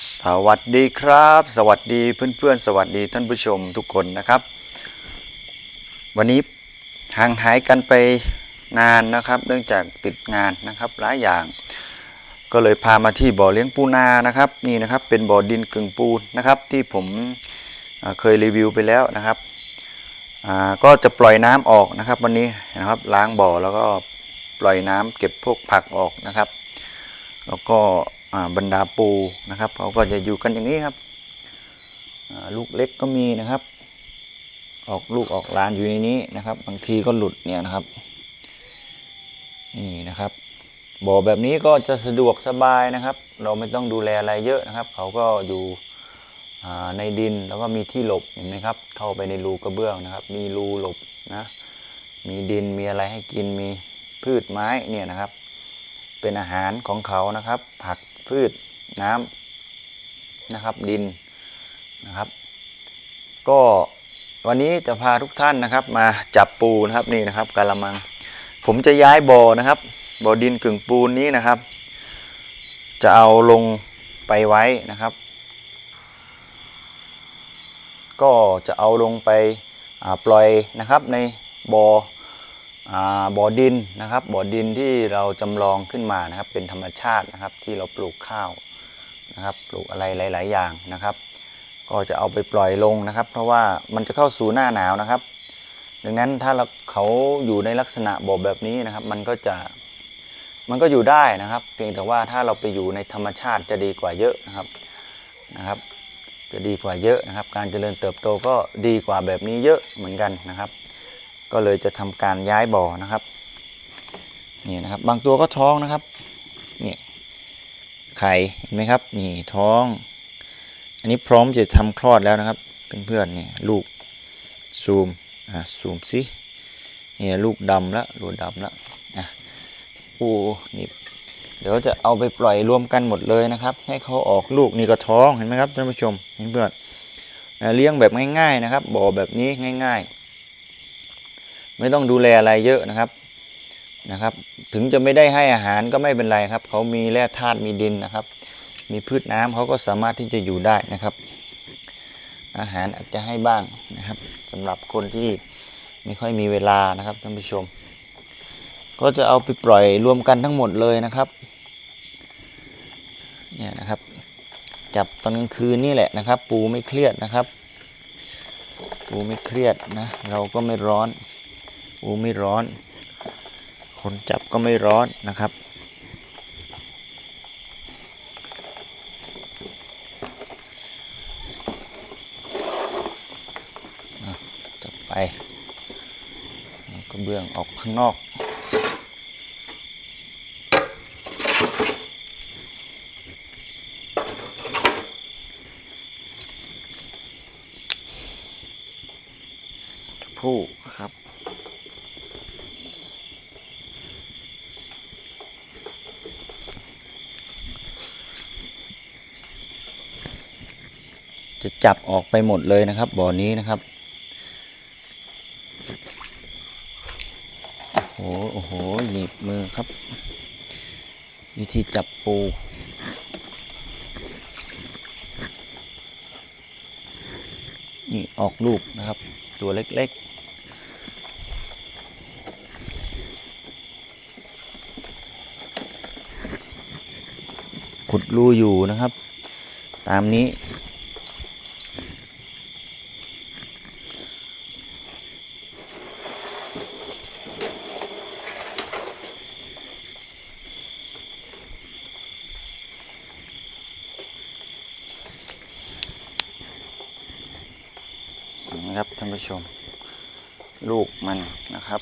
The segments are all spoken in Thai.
สวัสดีครับ สวัสดีเพื่อนๆ สวัสดีท่านผู้ชมทุกคนนะครับ วันนี้ห่างหายกันไปนานนะครับ เนื่องจากติดงานนะครับหลายอย่าง ก็เลยพามาที่บ่อเลี้ยงปูนานะครับ นี่นะครับเป็นบ่อดินกึ่งปูนนะครับ ที่ผมเคยรีวิวไปแล้วนะครับก็จะปล่อยน้ำออกนะครับ วันนี้นะครับล้างบ่อแล้วก็ปล่อยน้ำเก็บพวกผักออกนะครับ แล้วก็ บรรดาปูนะครับเขาก็จะอยู่กันอย่างนี้ครับลูกเล็กก็มีนะครับ ออกลูกออกหลานอยู่ในนี้นะครับ บางทีก็หลุดเนี่ยนะครับนี่นะครับบ่อแบบนี้ก็จะสะดวกสบายนะครับ เราไม่ต้องดูแลอะไรเยอะนะครับ เขาก็อยู่อ่าในดินแล้วก็มีที่หลบเห็นไหมครับ เข้าไปในรูกระเบื้องนะครับ มีรูหลบนะมีดินมีอะไรให้กินมีพืชไม้เนี่ยนะครับ เป็นอาหารของเขานะครับ ผัก พืชน้ำนะครับดินนะครับ ก็วันนี้จะพาทุกท่านนะครับ มาจับปูนะครับนี่นะครับกะละมัง ผมจะย้ายบ่อนะครับบ่อดินกึ่งปูนนี้นะครับ จะเอาลงไปไว้นะครับ ก็จะเอาลงไปปล่อยนะครับในบ่ออ่า บ่อดินนะครับบ่อดินที่เราจำลองขึ้นมานะครับ เป็นธรรมชาตินะครับที่เราปลูกข้าวนะครับ ปลูกอะไรหลาย ๆ อย่างนะครับ ก็จะเอาไปปล่อยลงนะครับ เพราะว่ามันจะเข้าสู่หน้าหนาวนะครับ ดังนั้นถ้าเราเขาอยู่ในลักษณะบ่อแบบนี้นะครับ มันก็จะมันก็อยู่ได้นะครับ เพียงแต่ว่าถ้าเราไปอยู่ในธรรมชาติจะดีกว่าเยอะนะครับนะครับ จะดีกว่าเยอะนะครับ การเจริญเติบโตก็ดีกว่าแบบนี้เยอะเหมือนกันนะครับ ก็เลยจะทำการย้ายบ่อนะครับนี่นะครับบางตัวก็ท้องนะครับนี่ไข่เห็นไหมครับนี่ท้อง อันนี้พร้อมจะทำคลอดแล้วนะครับเพื่อนๆนี่ลูกซูมอ่าซูมสินี่ลูกดำแล้วลูกดำแล้วอะโอ้นี่เดี๋ยวจะเอาไปปล่อยรวมกันหมดเลยนะครับ ให้เขาออกลูกนี่ก็ท้องเห็นไหมครับท่านผู้ชมเพื่อนเลี้ยงแบบง่ายๆนะครับบ่อแบบนี้ง่าย ๆ ไม่ต้องดูแลอะไรเยอะนะครับนะครับ ถึงจะไม่ได้ให้อาหารก็ไม่เป็นไรครับ เขามีแร่ธาตุมีดินนะครับ มีพืชน้ำเขาก็สามารถที่จะอยู่ได้นะครับ อาหารอาจจะให้บ้างนะครับสำหรับคนที่ไม่ค่อยมีเวลานะครับท่านผู้ชม ก็จะเอาไปปล่อยรวมกันทั้งหมดเลยนะครับเนี่ยนะครับ จับตอนกลางคืนนี่แหละนะครับ ปูไม่เครียดนะครับ ปูไม่เครียดนะเราก็ไม่ร้อน ปูไม่ร้อน คนจับก็ไม่ร้อนนะครับอะจับไปก็เบื้องออกข้างนอกผู้ครับ จับออกไปหมดเลยนะครับ บ่อนี้นะครับโอ้โหโอ้โหหนีบมือครับ วิธีจับปูนี่ออกลูกนะครับ ตัวเล็ก ๆขุดรูอยู่นะครับ ตามนี้ นะครับท่านผู้ชม ลูกมันนะครับ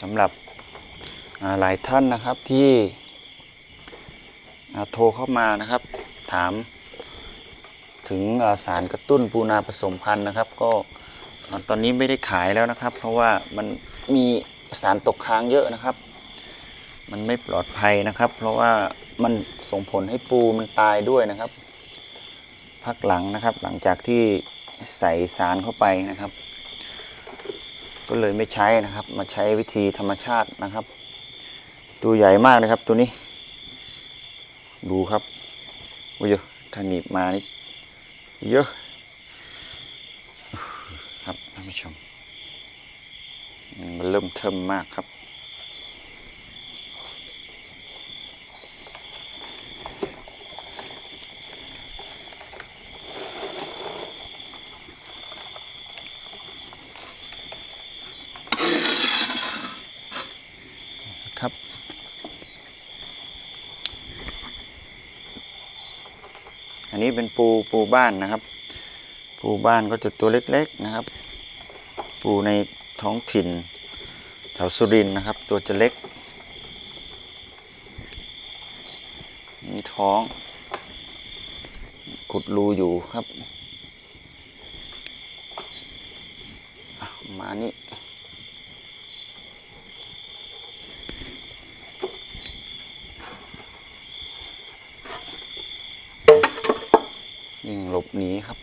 สำหรับหลายท่านนะครับที่โทรเข้ามานะครับ ถามถึงสารกระตุ้นปูนาผสมพันธุ์นะครับ ก็ตอนนี้ไม่ได้ขายแล้วนะครับ เพราะว่ามันมี สารตกค้างเยอะนะครับ มันไม่ปลอดภัยนะครับ เพราะว่ามันส่งผลให้ปูมันตายด้วยนะครับ พักหลังนะครับ หลังจากที่ใส่สารเข้าไปนะครับ ก็เลยไม่ใช้นะครับ มาใช้วิธีธรรมชาตินะครับ ตัวใหญ่มากเลยครับตัวนี้ ดูครับโอ้ยถ้าหนีบมานี่เยอะครับท่านผู้ชม มันเริ่มเทิมมากครับ ครับอันนี้เป็นปูปูบ้านนะครับ ปูบ้านก็จะตัวเล็กๆนะครับ ปูใน ท้องถิ่น แถวสุรินนะครับ ตัวจะเล็ก มีท้อง ขุดรูอยู่ครับ มานี่วิ่งหลบหนีครับ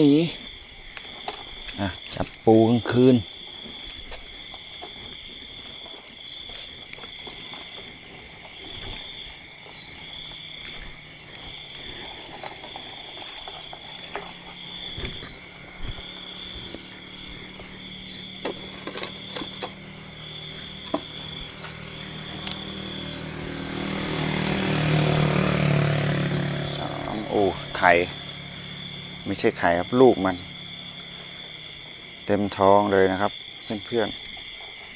นีอะจับปูกลางคืน สองโอ้ไข่ ไม่ ใช่ไข่ครับลูกมัน เต็มท้องเลยนะครับ เพื่อน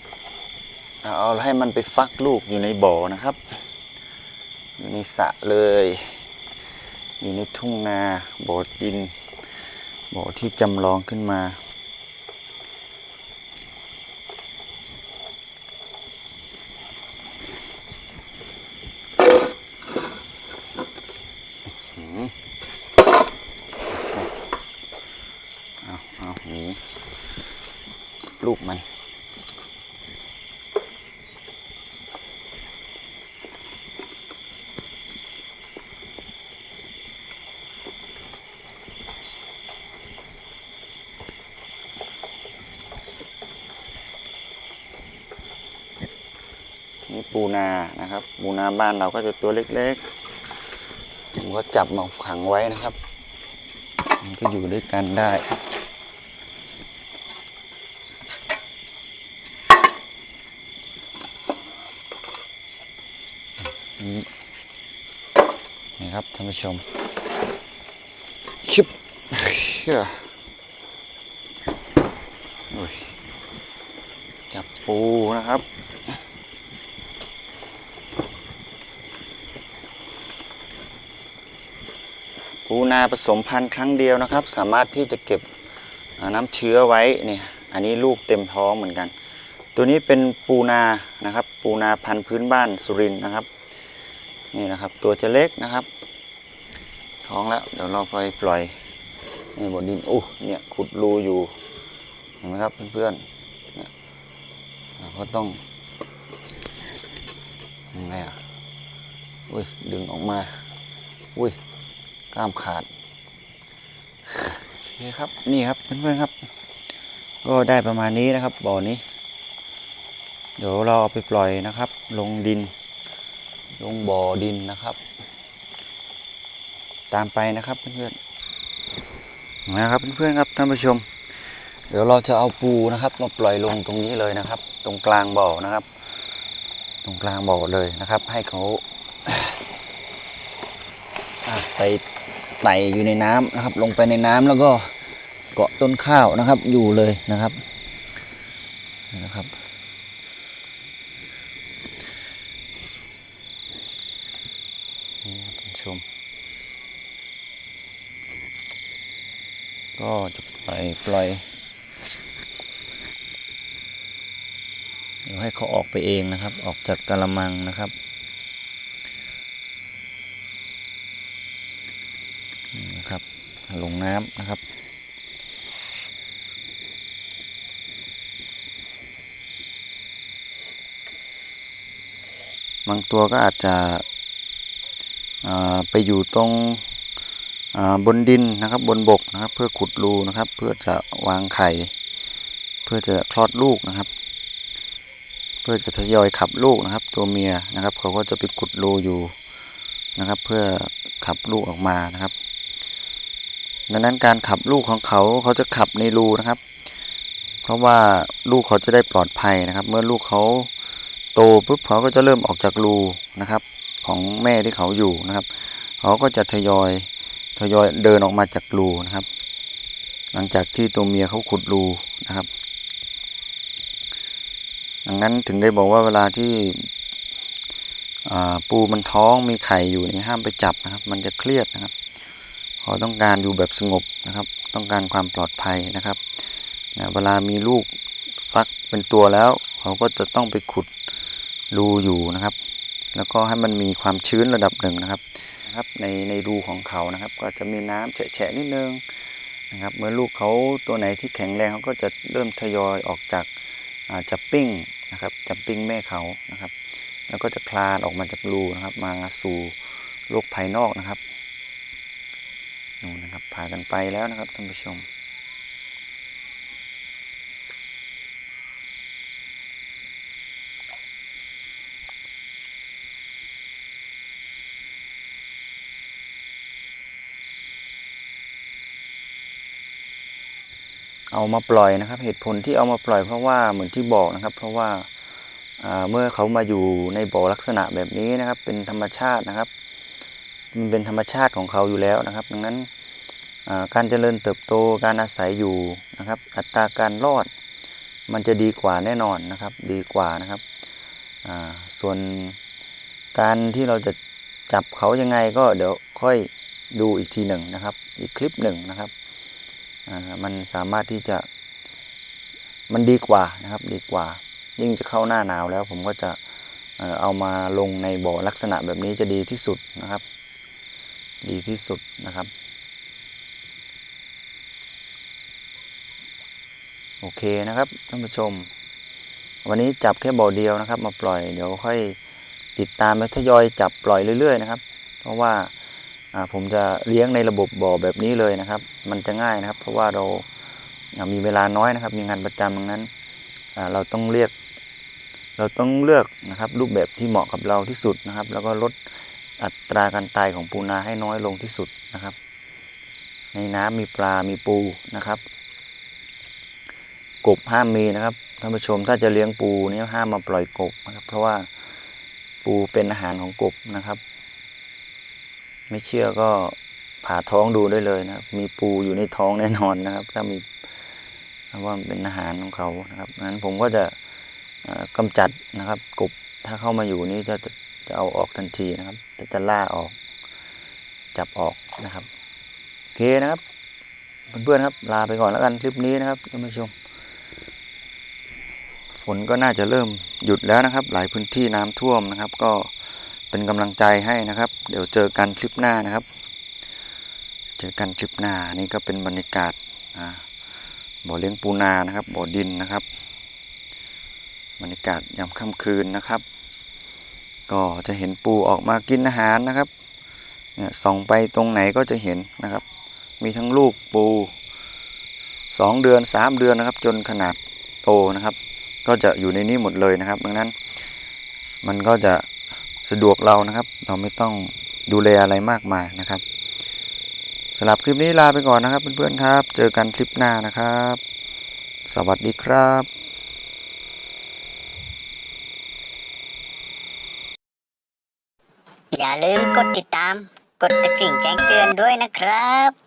ๆเอาให้มันไปฟักลูกอยู่ในบ่อนะครับ อยู่ในสระเลย อยู่ในทุ่งนาบ่อดินบ่อที่จำลองขึ้นมา เอาเอาหนีลูกมัน นี่ปูนานะครับ ปูนาบ้านเราก็จะตัวเล็กๆผมก็จับมาขังไว้นะครับ มันก็อยู่ด้วยกันได้ นี่นี่ครับท่านผู้ชมชิบเชื่อโอ้ยจับปูนะครับปูนาผสมพันธุ์ครั้งเดียวนะครับ สามารถที่จะเก็บน้ำเชื้อไว้เนี่ยอันนี้ลูกเต็มท้องเหมือนกัน ตัวนี้เป็นปูนานะครับ ปูนาพันธุ์พื้นบ้านสุรินทร์นะครับ นี่นะครับ ตัวจะเล็กนะครับ ท้องแล้วเดี๋ยวเราไปปล่อยนี่บนดินโอ้เนี่ยขุดรูอยู่เห็นไหมครับเพื่อนๆเนี่ยเราก็ต้องยังไงอะอุ้ยดึงออกมาอุ้ยกล้ามขาดโอเคครับนี่ครับเพื่อนๆครับ ก็ได้ประมาณนี้นะครับบ่อนี้ เดี๋ยวเราเอาไปปล่อยนะครับ ลงดิน ลงบ่อดินนะครับ ตามไปนะครับเพื่อนๆนะครับเพื่อนๆครับท่านผู้ชม เดี๋ยวเราจะเอาปูนะครับมาปล่อยลงตรงนี้เลยนะครับ ตรงกลางบ่อนะครับ ตรงกลางบ่อเลยนะครับ ให้เขาไปไต่อยู่ในน้ำนะครับ ลงไปในน้ำแล้วก็เกาะต้นข้าวนะครับอยู่เลยนะครับนะครับ ชม ก็จะปล่อยปล่อยเดี๋ยวให้เขาออกไปเองนะครับ ออกจากกระมังนะครับนะครับ ลงน้ำนะครับบางตัวก็อาจจะไปอยู่ตรง บนดินนะครับบนบกนะครับ เพื่อขุดรูนะครับ เพื่อจะวางไข่ เพื่อจะคลอดลูกนะครับ เพื่อจะทยอยขับลูกนะครับ ตัวเมียนะครับเขาก็จะไปขุดรูอยู่นะครับ เพื่อขับลูกออกมานะครับ ดังนั้นการขับลูกของเขาเขาจะขับในรูนะครับ เพราะว่าลูกเขาจะได้ปลอดภัยนะครับ เมื่อลูกเขาโตปุ๊บเขาก็จะเริ่มออกจากรูนะครับ ของแม่ที่เขาอยู่นะครับ เขาก็จะทยอย ยอยเดินออกมาจากรูนะครับ หลังจากที่ตัวเมียเขาขุดรูนะครับ ดังนั้นถึงได้บอกว่าเวลาที่ปูมันท้องมีไข่อยู่นี่ห้ามไปจับนะครับ มันจะเครียดนะครับเขาต้องการอยู่แบบสงบนะครับ ต้องการความปลอดภัยนะครับนะเวลามีลูกฟักเป็นตัวแล้ว เขาก็จะต้องไปขุดรูอยู่นะครับ แล้วก็ให้มันมีความชื้นระดับหนึ่งนะครับ นะครับในในรูของเขานะครับ ก็จะมีน้ำแฉะนิดนึงนะครับเมื่อลูกเขาตัวไหนที่แข็งแรงเขาก็จะเริ่มทยอยออกจากจับปิ้งนะครับจับปิ้งแม่เขานะครับ แล้วก็จะคลานออกมาจากรูนะครับ มาสู่โลกภายนอกนะครับนู่นนะครับพากันไปแล้วนะครับท่านผู้ชม เอามาปล่อยนะครับ เหตุผลที่เอามาปล่อยเพราะว่าเหมือนที่บอกนะครับ เพราะว่าเมื่อเขามาอยู่ในบ่อลักษณะแบบนี้นะครับ เป็นธรรมชาตินะครับ มันเป็นธรรมชาติของเขาอยู่แล้วนะครับ ดังนั้นการเจริญเติบโตการอาศัยอยู่นะครับ อัตราการรอด มันจะดีกว่าแน่นอนนะครับ ดีกว่านะครับส่วนการที่เราจะจับเขายังไงก็เดี๋ยวค่อยดูอีกทีหนึ่งนะครับ อีกคลิปหนึ่งนะครับ มันสามารถที่จะมันดีกว่านะครับดีกว่า ยิ่งจะเข้าหน้าหนาวแล้วผมก็จะเอามาลงในบ่อลักษณะแบบนี้จะดีที่สุดนะครับ ดีที่สุดนะครับ โอเคนะครับท่านผู้ชม วันนี้จับแค่บ่อเดียวนะครับ มาปล่อยเดี๋ยวค่อยติดตามและทยอยจับปล่อยเรื่อย ๆ นะครับ เพราะว่า ผมจะเลี้ยงในระบบบ่อแบบนี้เลยนะครับ มันจะง่ายนะครับ เพราะว่าเราอ่ามีเวลาน้อยนะครับ มีงานประจำดังนั้นอ่าเราต้องเรียก เราต้องเลือกนะครับ รูปแบบที่เหมาะกับเราที่สุดนะครับ แล้วก็ลดอัตราการตายของปูนาให้น้อยลงที่สุดนะครับ ในน้ำมีปลา มีปูนะครับ กบห้ามมีนะครับท่านผู้ชมถ้าจะเลี้ยงปูนี่ห้ามมาปล่อยกบนะครับ เพราะว่าปูเป็นอาหารของกบนะครับ ไม่เชื่อก็ผ่าท้องดูได้เลยนะครับ มีปูอยู่ในท้องแน่นอนนะครับ ถ้ามีเพราะว่ามันเป็นอาหารของเขานะครับดังนั้นผมก็จะเอ่อกำจัดนะครับ กบถ้าเข้ามาอยู่นี้จะจะจะเอาออกทันทีนะครับจะจะล่าออก จับออกนะครับโอเคนะครับเพื่อนๆครับ ลาไปก่อนแล้วกันคลิปนี้นะครับท่านผู้ชม ฝนก็น่าจะเริ่มหยุดแล้วนะครับ หลายพื้นที่น้ำท่วมนะครับ ก็ เป็นกำลังใจให้นะครับ เดี๋ยวเจอกันคลิปหน้านะครับ เจอกันคลิปหน้านี่ก็เป็นบรรยากาศบ่อเลี้ยงปูนานะครับ บ่อดินนะครับ บรรยากาศยามค่ำคืนนะครับ ก็จะเห็นปูออกมากินอาหารนะครับเนี่ยส่องไปตรงไหนก็จะเห็นนะครับ มีทั้งลูกปูสองเดือนสามเดือนนะครับ จนขนาดโตนะครับ ก็จะอยู่ในนี้หมดเลยนะครับ ดังนั้นมันก็จะ สะดวกเรานะครับ เราไม่ต้องดูแลอะไรมากมายนะครับสำหรับคลิปนี้ลาไปก่อนนะครับเพื่อนๆครับ เจอกันคลิปหน้านะครับ สวัสดีครับอย่าลืมกดติดตาม กดกระกิ่งแจ้งเตือนด้วยนะครับ